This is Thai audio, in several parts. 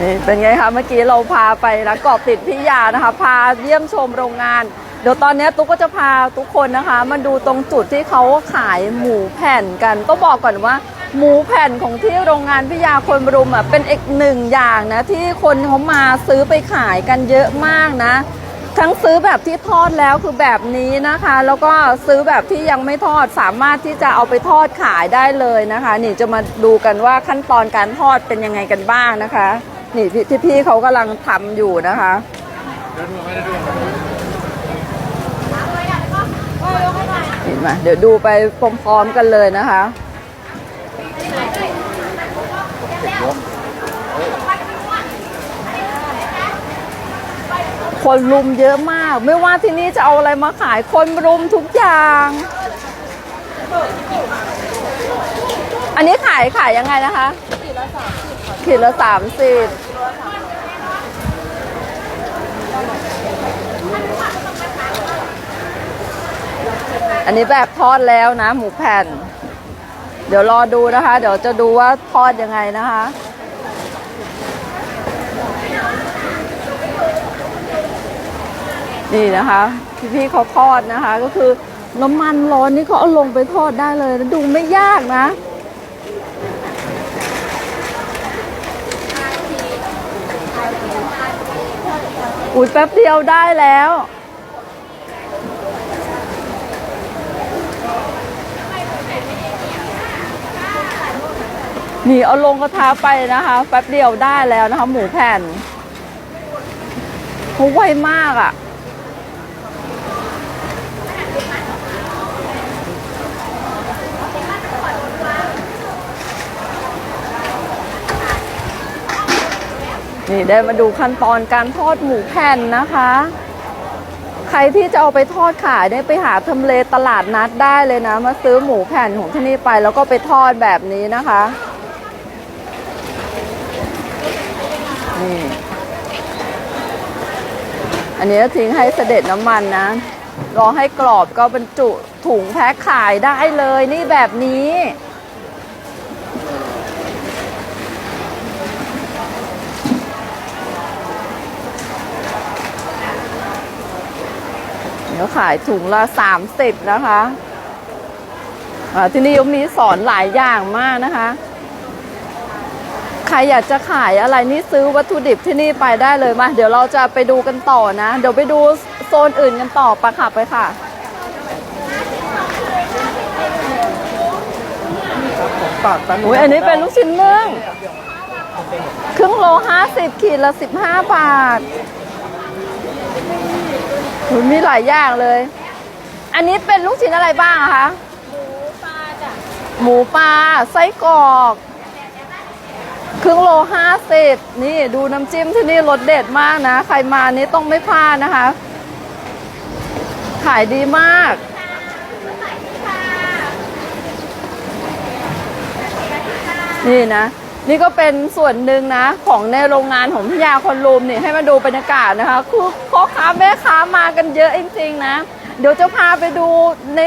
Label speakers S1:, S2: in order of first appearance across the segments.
S1: นี่เป็นไงคะเมื่อกี้เราพาไปนะเกาะติดพิยานะคะ พาเยี่ยมชมโรงงาน เดี๋ยวตอนนี้ตุ๊กก็จะพาทุกคนนะคะ มาดูตรงจุดที่เขาขายหมูแผ่นกัน ก็บอกก่อนว่า หมูแผ่นของที่โรงงานพิยาคนบรุมอะเป็นอีกหนึ่งอย่างนะ ที่คนเขามาซื้อไปขายกันเยอะมากนะ ทั้งซื้อแบบที่ทอดแล้วคือแบบนี้นะคะ แล้วก็ซื้อแบบที่ยังไม่ทอดสามารถที่จะเอาไปทอดขายได้เลยนะคะ นี่จะมาดูกันว่าขั้นตอนการทอดเป็นยังไงกันบ้างนะคะ นี่พี่ที่พี่เขากำลังทำอยู่นะคะ เห็นไหมเดี๋ยวดูไปพร้อมๆกันเลยนะคะ คนรุมเยอะมาก ไม่ว่าที่นี่จะเอาอะไรมาขายคนรุมทุกอย่าง อันนี้ขายขายยังไงนะคะ ขีดละสามสิบอันนี้แบบทอดแล้วนะ หมูแผ่น เดี๋ยวรอดูนะคะ เดี๋ยวจะดูว่าทอดยังไงนะคะ นี่นะคะพี่พี่ๆเขาทอดนะคะ ก็คือน้ำมันร้อนนี่เขาเอาลงไปทอดได้เลยนะดูไม่ยากนะ อุ้ยแป๊บเดียวได้แล้ว นี่เอาลงกระทะไปนะคะ แป๊บเดียวได้แล้วนะคะ หมูแผ่นเขาไวมากอะ่ะ นี่ได้มาดูขั้นตอนการทอดหมูแผ่นนะคะ ใครที่จะเอาไปทอดขายได้ไปหาทำเลตลาดนัดได้เลยนะ มาซื้อหมูแผ่นของที่นี่ไปแล้วก็ไปทอดแบบนี้นะคะนี่อันนี้ทิ้งให้เสด็จน้ำมันนะ รอให้กรอบก็บรรจุถุงแพ็คขายได้เลยนี่แบบนี้ เดี๋ยวขายถุงละ30นะคะอ่าที่นี่มีสอนหลายอย่างมากนะคะ ใครอยากจะขายอะไรนี่ซื้อวัตถุดิบที่นี่ไปได้เลยมา เดี๋ยวเราจะไปดูกันต่อนะ เดี๋ยวไปดูโซนอื่นกันต่อปะค่ะไปค่ะ
S2: ปากตัน
S1: อุ้ยอันนี้เป็นลูกชิ้นเมืองครึ่งโลห้าสิบขีดละสิบห้าบาท อุ๊ยมีหลายอย่างเลย อันนี้เป็นลูกชิ้นอะไรบ้างอะคะหมูปลาไส้กรอก ครึ่งโลห้าสิบนี่ดูน้ำจิ้มที่นี่รสเด็ดมากนะ ใครมานี่ต้องไม่พลาดนะคะ ขายดีมาก นี่นะ นี่ก็เป็นส่วนหนึ่งนะ ของในโรงงานของพิยาคนรุมเนี่ยให้มาดูบรรยากาศนะคะคือพ่อค้าแม่ค้ามากันเยอะจริงๆนะ เดี๋ยวจะพาไปดูใน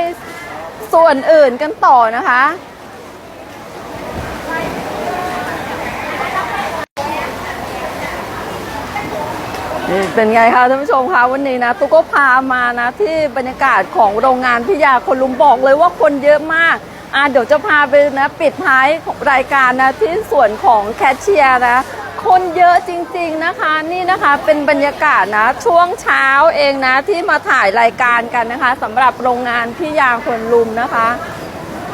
S1: ส่วนอื่นกันต่อนะคะนี่เป็นไงคะท่านผู้ชมคะวันนี้นะตุ๊กก็พามานะที่บรรยากาศของโรงงานพิยาคนลุมบอกเลยว่าคนเยอะมาก อะเดี๋ยวจะพาไปนะปิดท้ายรายการนะที่ส่วนของแคชเชียร์นะคนเยอะจริงๆนะคะนี่นะคะเป็นบรรยากาศนะช่วงเช้าเองนะที่มาถ่ายรายการกันนะคะสำหรับโรงงานพิยาคนลุมนะคะ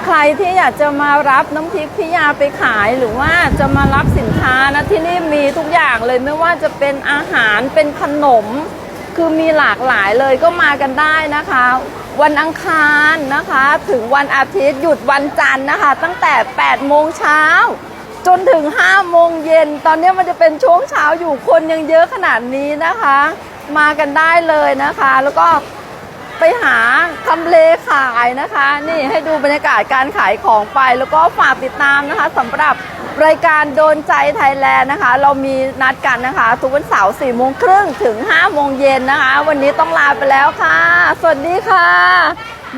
S1: ใครที่อยากจะมารับน้ำพริกพิยาไปขายหรือว่าจะมารับสินค้านะที่นี่มีทุกอย่างเลยไม่ว่าจะเป็นอาหารเป็นขนม คือมีหลากหลายเลยก็มากันได้นะคะ วันอังคารนะคะ ถึงวันอาทิตย์หยุดวันจันทร์นะคะ ตั้งแต่ 8 โมงเช้า จนถึง 5 โมงเย็น ตอนนี้มันจะเป็นช่วงเช้าอยู่คนยังเยอะขนาดนี้นะคะ มากันได้เลยนะคะ แล้วก็ไปหาทำเลขายนะคะ นี่ให้ดูบรรยากาศการขายของไป แล้วก็ฝากติดตามนะคะสำหรับ รายการโดนใจไทยแลนด์นะคะ เรามีนัดกันนะคะ ทุกวันเสาร์สี่โมงครึ่งถึง5โมงเย็นนะคะ วันนี้ต้องลาไปแล้วค่ะ สวัสดีค่ะ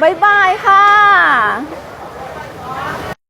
S1: บ๊ายบายค่ะ